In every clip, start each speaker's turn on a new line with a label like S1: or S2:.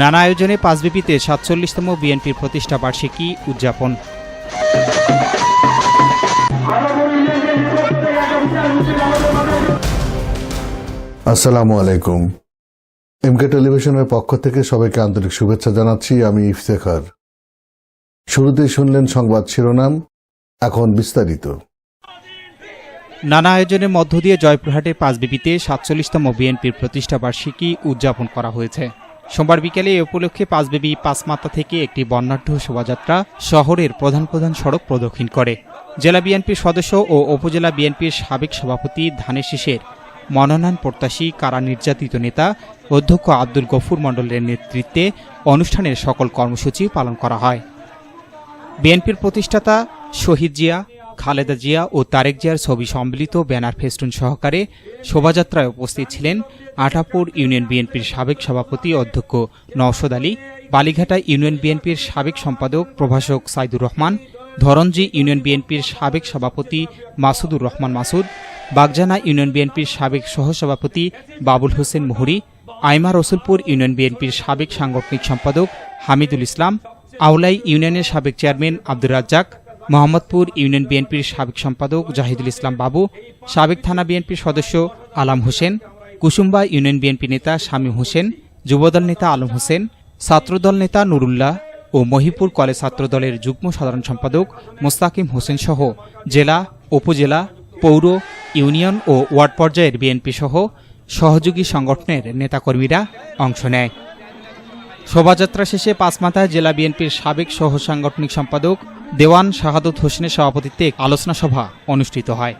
S1: নানা আয়োজনে পাঁচবিপিতে সাতচল্লিশতম বিএনপির প্রতিষ্ঠা বার্ষিকী উদযাপন।
S2: আসসালামু আলাইকুম। এমকে টেলিভিশনের পক্ষ থেকে সবাইকে আন্তরিক শুভেচ্ছা জানাচ্ছি আমি ইফতেখার। শুরুতেই শুনলেন সংবাদ শিরোনাম এখন বিস্তারিত।
S1: নানা আয়োজনের মধ্য দিয়ে জয়পুরহাটের পাঁচবিপিতে সাতচল্লিশতম বিএনপির প্রতিষ্ঠা বার্ষিকী উদযাপন করা হয়েছে। সোমবার বিকেলে এ উপলক্ষে পাঁচবিবি পাঁচমাত্রা থেকে একটি বর্ণাঢ্য শোভাযাত্রা শহরের প্রধান প্রধান সড়ক প্রদক্ষিণ করে। জেলা বিএনপির সদস্য ও উপজেলা বিএনপির সাবেক সভাপতি ধানের শীষের মনোনয়ন প্রত্যাশী কারা নির্যাতিত নেতা অধ্যক্ষ আব্দুল গফুর মণ্ডলের নেতৃত্বে অনুষ্ঠানের সকল কর্মসূচি পালন করা হয়। বিএনপির প্রতিষ্ঠাতা শহীদ জিয়া খালেদা জিয়া ও তারেক জিয়ার ছবি সম্মিলিত ব্যানার ফেস্টুন সহকারে শোভাযাত্রায় উপস্থিত ছিলেন আটাপুর ইউনিয়ন বিএনপির সাবেক সভাপতি অধ্যক্ষ নওশদ আলী, বালিঘাটা ইউনিয়ন বিএনপির সাবেক সম্পাদক প্রভাষক সাইদুর রহমান ধরঞ্জি ইউনিয়ন বিএনপির সাবেক সভাপতি মাসুদুর রহমান মাসুদ, বাগজানা ইউনিয়ন বিএনপির সাবেক সহসভাপতি বাবুল হোসেন মুহুরি আইমা রসুলপুর ইউনিয়ন বিএনপির সাবেক সাংগঠনিক সম্পাদক হামিদুল ইসলাম আউলাই ইউনিয়নের সাবেক চেয়ারম্যান আব্দুর রাজ্জাক মোহাম্মদপুর ইউনিয়ন বিএনপির সাবেক সম্পাদক জাহিদুল ইসলাম বাবু, সাবেক থানা বিএনপির সদস্য আলাম হোসেন, কুসুম্বা ইউনিয়ন বিএনপি নেতা শামীম হোসেন, যুবদল নেতা আলম হোসেন, ছাত্রদল নেতা নুরুল্লাহ ও মহিপুর কলেজ ছাত্রদলের যুগ্ম সাধারণ সম্পাদক মোস্তাকিম হোসেন সহ জেলা, উপজেলা, পৌর, ইউনিয়ন ও ওয়ার্ড পর্যায়ের বিএনপি সহ সহযোগী সংগঠনের নেতাকর্মীরা অংশ নেয়। শোভাযাত্রা শেষে পাঁচমাথায় জেলা বিএনপির সাবেক সহ সাংগঠনিক সম্পাদক দেওয়ান শাহাদত হোসেনের সভাপতিত্বে আলোচনা সভা অনুষ্ঠিত হয়।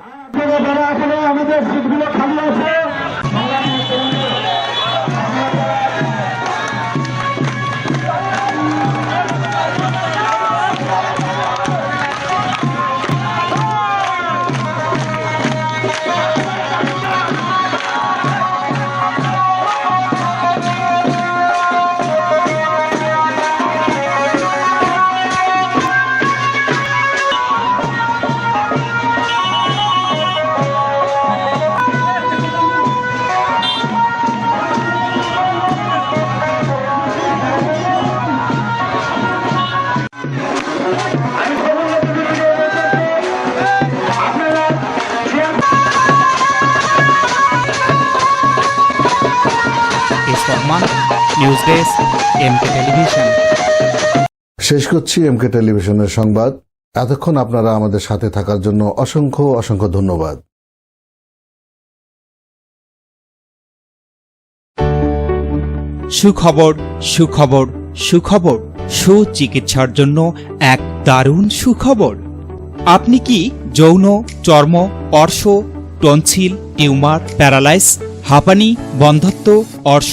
S1: নিউজ ডেস্ক এমকে টেলিভিশন
S2: শেষ করছি এমকে টেলিভিশনের সংবাদ। এতক্ষণ আপনারা আমাদের সাথে থাকার জন্য অসংখ্য অসংখ্য ধন্যবাদ।
S1: সুখবর সুখবর সুখবর সুচিকিৎসার জন্য এক দারুণ সুখবর। আপনি কি যৌন চর্ম অর্শ টনসিল টিউমার প্যারালাইস হাঁপানি বন্ধত্ব অর্শ